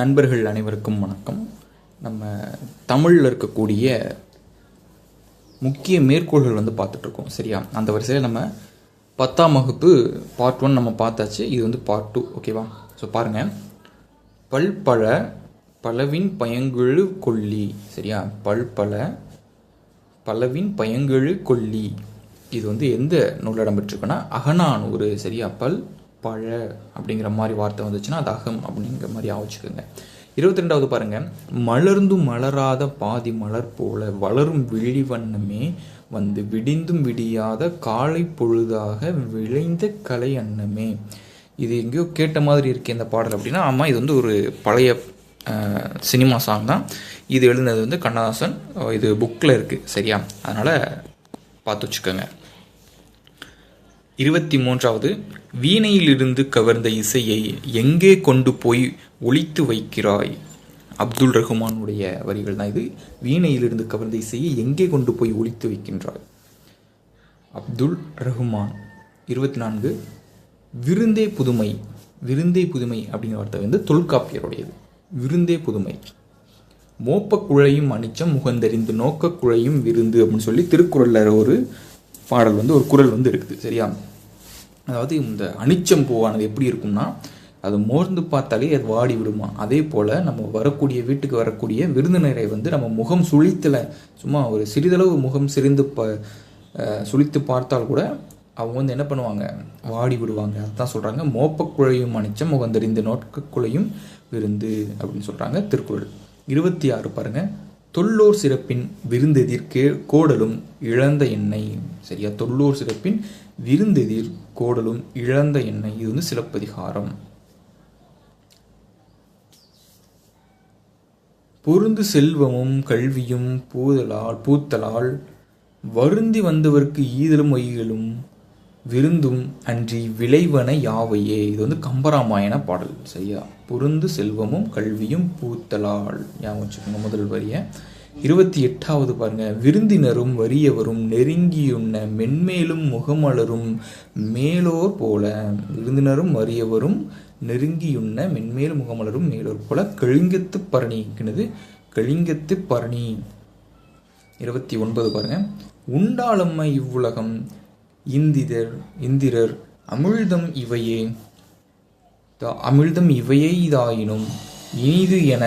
நண்பர்கள் அனைவருக்கும் வணக்கம். நம்ம தமிழில் இருக்கக்கூடிய முக்கிய மேற்கோள்கள் வந்து பார்த்துட்ருக்கோம் சரியா? அந்த வரிசையில் நம்ம பத்தாம் வகுப்பு பார்ட் ஒன் நம்ம பார்த்தாச்சு. இது வந்து பார்ட் டூ ஓகேவா ஸோ பாருங்கள் பல்பல பலவின் பயங்கெழு கொல்லி சரியா? பல்பல பலவின் பயங்கெழு கொல்லி. இது வந்து எந்த நூலிடம் பெற்றிருக்குன்னா அகநானூறு சரியா? பல் பழ அப்படிங்கிற மாதிரி வார்த்தை வந்துச்சுன்னா அது அகம் அப்படிங்கிற மாதிரி ஆவச்சுக்கோங்க இருபத்தி ரெண்டாவது பாருங்க. மலர்ந்தும் மலராத பாதி மலர் போல வளரும் விழிவண்ணமே வந்து விடிந்தும் விடியாத காலை பொழுதாக விளைந்த கலை அன்னமே. இது எங்கேயோ கேட்ட மாதிரி இருக்குது இந்த பாடல் அப்படின்னா ஆமாம் இது வந்து ஒரு பழைய சினிமா சாங் தான். இது எழுதினது வந்து கண்ணதாசன் இது புக்கில் இருக்குது சரியா? அதனால் பார்த்து வச்சுக்கோங்க. இருபத்தி மூன்றாவது வீணையிலிருந்து கவர்ந்த இசையை எங்கே கொண்டு போய் ஒழித்து வைக்கிறாய்? அப்துல் ரஹ்மானுடைய வரிகள் தான் இது. வீணையிலிருந்து கவர்ந்த இசையை எங்கே கொண்டு போய் ஒழித்து வைக்கின்றாய்? அப்துல் ரஹ்மான் இருபத்தி நான்கு விருந்தே புதுமை விருந்தே புதுமை அப்படிங்கிற வார்த்தை வந்து தொல்காப்பியருடையது. விருந்தே புதுமை. மோப்பக் குழையும் அனிச்சம் முகந்தறிந்து நோக்கக்குழையும் விருந்து அப்படின்னு சொல்லி திருக்குறளில் ஒரு பாடல் வந்து ஒரு குறள் வந்து இருக்குது சரியா? அதாவது இந்த அனிச்சம் பூவானது எப்படி இருக்கும்னா அது மோர்ந்து பார்த்தாலே அது வாடி விடுமா? அதே போல் நம்ம வரக்கூடிய வீட்டுக்கு வரக்கூடிய விருந்தினரை வந்து நம்ம முகம் சுழித்தல சும்மா ஒரு சிறிதளவு முகம் சிரிந்து ப சுழித்து பார்த்தால் கூட அவங்க வந்து என்ன பண்ணுவாங்க? வாடி விடுவாங்க. அதுதான் சொல்கிறாங்க மோப்பக்குழையும் அனிச்சம் முகந்தறிந்து நோக்கக்குழையும் விருந்து அப்படின்னு சொல்கிறாங்க திருக்குறள். இருபத்தி ஆறு பாருங்கள் தொல்லோர் சிறப்பின் விருந்தெதிர் கே கோடலும் இழந்த எண்ணெய் சரியா? தொல்லோர் சிறப்பின் விருந்தெதிர் கோடலும் இழந்த எண்ணெய் இது வந்து சிலப்பதிகாரம். பொருந்து செல்வமும் கல்வியும் பூதலால் பூத்தலால் வருந்தி வந்தவர்க்கு ஈதலும் ஒய்களும் விருந்தும் அன்றி விளைவன யாவையே? இது வந்து கம்பராமாயண பாடல் சரியா? பொருந்து செல்வமும் கல்வியும் பூத்தலால் ஞாபகம் வச்சுக்கோங்க முதல் வரிய. இருபத்தி எட்டாவது பாருங்க. விருந்தினரும் வறியவரும் நெருங்கியுண்ண மென்மேலும் முகமலரும் மேலோர் போல. விருந்தினரும் வறியவரும் நெருங்கியுண்ண மென்மேலும் முகமலரும் மேலோர் போல. கழிங்கத்து பரணிக்கினது கழிங்கத்து பரணி. இருபத்தி ஒன்பது பாருங்க. உண்டாளம்மை இவ்வுலகம் இந்திதர் இந்திரர் அமிழ்தம் இவையே. அமிழ்தம் இவையே இதாயினும் இனிது என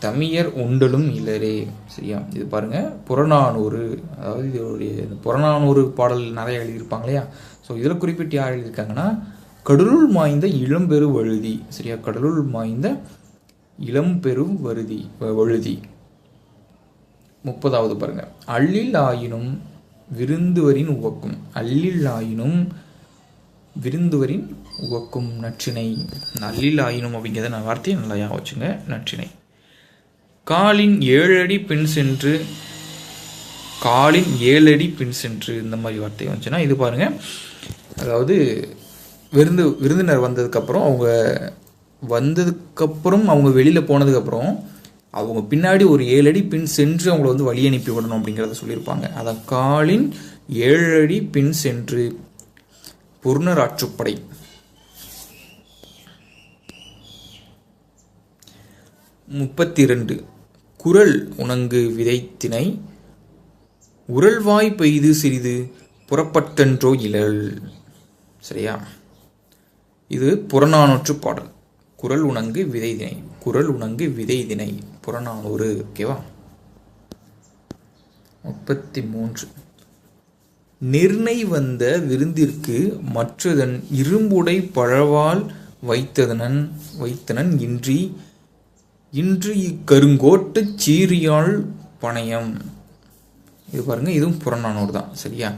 தமியர் உண்டலும் இல்லரே சரியா? இது பாருங்க புறநானூறு அதாவது இதோடைய புறநானூறு பாடல் நிறைய எழுதியிருப்பாங்க இல்லையா? ஸோ இதில் குறிப்பிட்டு யார் எழுதியிருக்காங்கன்னா கடலுள் மாய்ந்த இளம்பெரு வழுதி. சரியா? கடலுள் மாய்ந்த இளம்பெரும் வருதி வ- வழுதி. முப்பதாவது பாருங்க அள்ளில் ஆயினும் விருந்துவரின் உவக்கும். அல்லில்லாயினும் விருந்துவரின் உவக்கும் நற்றினை. நல்லில்லாயினும் அப்படிங்கிறத நான் வார்த்தையை நல்லா ஞாபகம் வச்சுங்க. நற்றினை. காலின் ஏழடி பின் சென்று காலின் ஏழடி பின் சென்று இந்த மாதிரி வார்த்தை வந்துச்சுன்னா இது பாருங்கள் அதாவது விருந்து விருந்தினர் வந்ததுக்கப்புறம் அவங்க வந்ததுக்கப்புறம் அவங்க வெளியில் போனதுக்கப்புறம் அவங்க பின்னாடி ஒரு ஏழு அடி பின் சென்று அவங்கள வந்து வழி அனுப்பி விடணும் அப்படிங்கிறத சொல்லியிருப்பாங்க. அதை காலின் ஏழு அடி பின் சென்று புர்ணராற்றுப்படை. முப்பத்தி ரெண்டு குரல் உணங்கு விதைத்தினை. உரல்வாய் பெய்து சிறிது புறப்பட்டன்றோ இழல் சரியா? இது புறநானூற்று பாடல். குரல் உணங்கு விதை திணை குரல் உணங்கு விதை திணை புறநானூறு ஓகேவா? முப்பத்தி மூன்று நிர்ணை வந்த விருந்திற்கு மற்றதன் இரும்புடை பழவால் வைத்ததனன் வைத்தனன் இன்றி இன்று இக்கருங்கோட்டுச் சீரியால் பணயம். இது பாருங்க இதுவும் புறநானூறு தான் சரியா?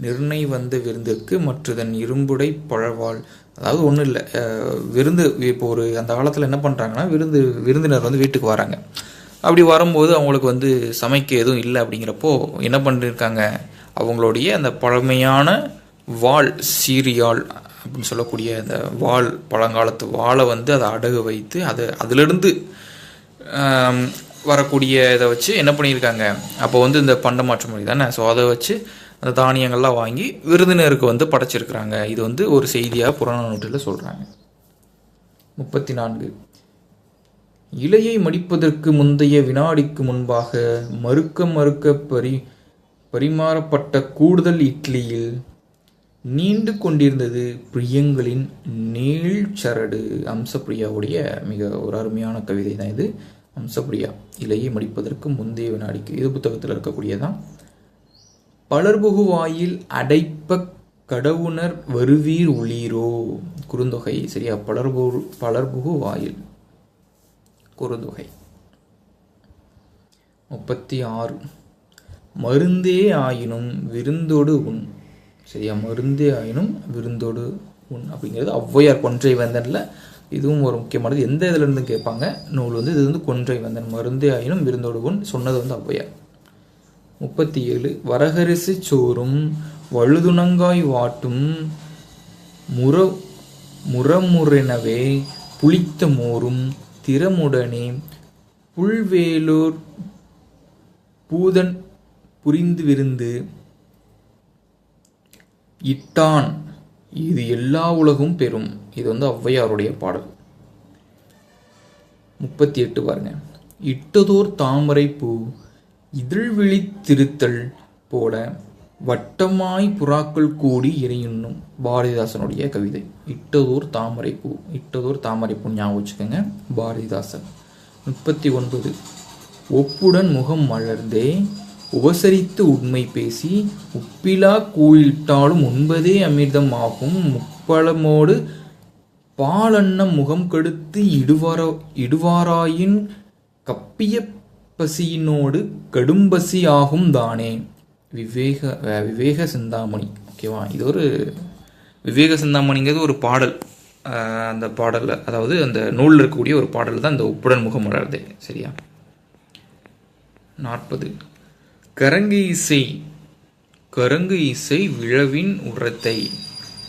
நிர்ணய் வந்த விருந்திற்கு மற்றதன் இரும்புடை பழவாள் அதாவது ஒன்றும் இல்லை. விருந்து இப்போ ஒரு அந்த காலத்தில் என்ன பண்ணுறாங்கன்னா விருந்து விருந்தினர் வந்து வீட்டுக்கு வராங்க. அப்படி வரும்போது அவங்களுக்கு வந்து சமைக்க எதுவும் இல்லை அப்படிங்கிறப்போ என்ன பண்ணியிருக்காங்க அவங்களுடைய அந்த பழமையான வாள் சீரியால் அப்படின்னு சொல்லக்கூடிய அந்த வாள் பழங்காலத்து வாளை வந்து அதை அடகு வைத்து அதை அதிலிருந்து வரக்கூடிய இதை வச்சு என்ன பண்ணியிருக்காங்க? அப்போ வந்து இந்த பண்டமாற்று மொழி தானே? ஸோ அதை வச்சு அந்த தானியங்கள்லாம் வாங்கி விருந்தினருக்கு வந்து படைச்சிருக்கிறாங்க. இது வந்து ஒரு செய்தியாக புறநானூற்றில் சொல்கிறாங்க முப்பத்தி நான்கு இலையை மடிப்பதற்கு முந்தைய வினாடிக்கு முன்பாக மறுக்க மறுக்க பரி பரிமாறப்பட்ட கூடுதல் இட்லியில் நீண்டு கொண்டிருந்தது பிரியங்களின் நீழ்ச்சரடு அம்சப்பிரியாவுடைய மிக ஒரு அருமையான கவிதை தான் இது. அம்சப்பிரியா இலையை மடிப்பதற்கு முந்தைய வினாடிக்கு. இது புத்தகத்தில் இருக்கக்கூடியதான் பலர்புகு வாயில் அடைப்ப கடவுணர் வருவீர் ஒளீரோ குறுந்தொகை. சரியா. பலர்பு பலர்புகு வாயில் குறுந்தொகை. முப்பத்தி ஆறு மருந்தே ஆயினும் விருந்தோடு உண் சரியா. மருந்தே ஆயினும் விருந்தோடு உண் அப்படிங்கிறது ஔவையார் கொன்றை வந்தனில். இதுவும் ஒரு முக்கியமானது. எந்த இதுலேருந்து கேட்பாங்க. நூல் வந்து இது வந்து கொன்றை வந்தன். மருந்தே ஆயினும் விருந்தோடு உண் சொன்னது வந்து ஔவையார். முப்பத்தி ஏழு வரகரிசி சோறும் வழுதுணங்காய் வாட்டும் முற முறமுறெனவே புளித்த மோரும் திறமுடனே புல்வேலூர் பூதன் புரிந்து விருந்து இட்டான். இது எல்லா உலகும் பெறும். இது வந்து ஔவையாருடைய பாடல். முப்பத்தி எட்டு பாருங்க. இட்டதோர் தாமரை பூ இதழ்விழி திருத்தல் போல வட்டமாய் புறாக்கள் கூடி இறையுண்ணும் பாரதிதாசனுடைய கவிதை. இட்டதோர் தாமரைப்பூ இட்டதோர் தாமரைப்பூ ஞாபகம் வச்சுக்கோங்க பாரதிதாசன். முப்பத்தி ஒன்பது ஒப்புடன் முகம் மலர்ந்தே உபசரித்து உண்மை பேசி உப்பிலா கூழிட்டாலும் உண்பதே அமிர்தம் ஆகும். முப்பழமோடு பாலன்னம் முகம் கெடுத்து இடுவார இடுவாராயின் கப்பிய பசியினோடு கடும்பசி ஆகும் தானே. விவேக விவேக சிந்தாமணி. ஓகேவா இது ஒரு விவேக சிந்தாமணிங்கிறது ஒரு பாடல். அந்த பாடலில் அதாவது அந்த நூலில் இருக்கக்கூடிய ஒரு பாடல் தான் இந்த உப்புடன் முகமலர்தே சரியா? நாற்பது. கரங்கு இசை கரங்கு இசை விழவின் உரத்தை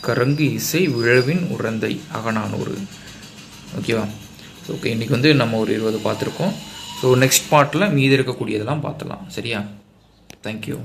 கரங்கு இசை விழவின் உரந்தை. அகநானூறு ஓகேவா ஓகே இன்றைக்கி வந்து நம்ம ஒரு இருபது பார்த்துருக்கோம். ஸோ நெக்ஸ்ட் பார்ட்டில் மீதி இருக்கக்கூடியதெல்லாம் பார்த்துலாம் சரியா? தேங்க்யூ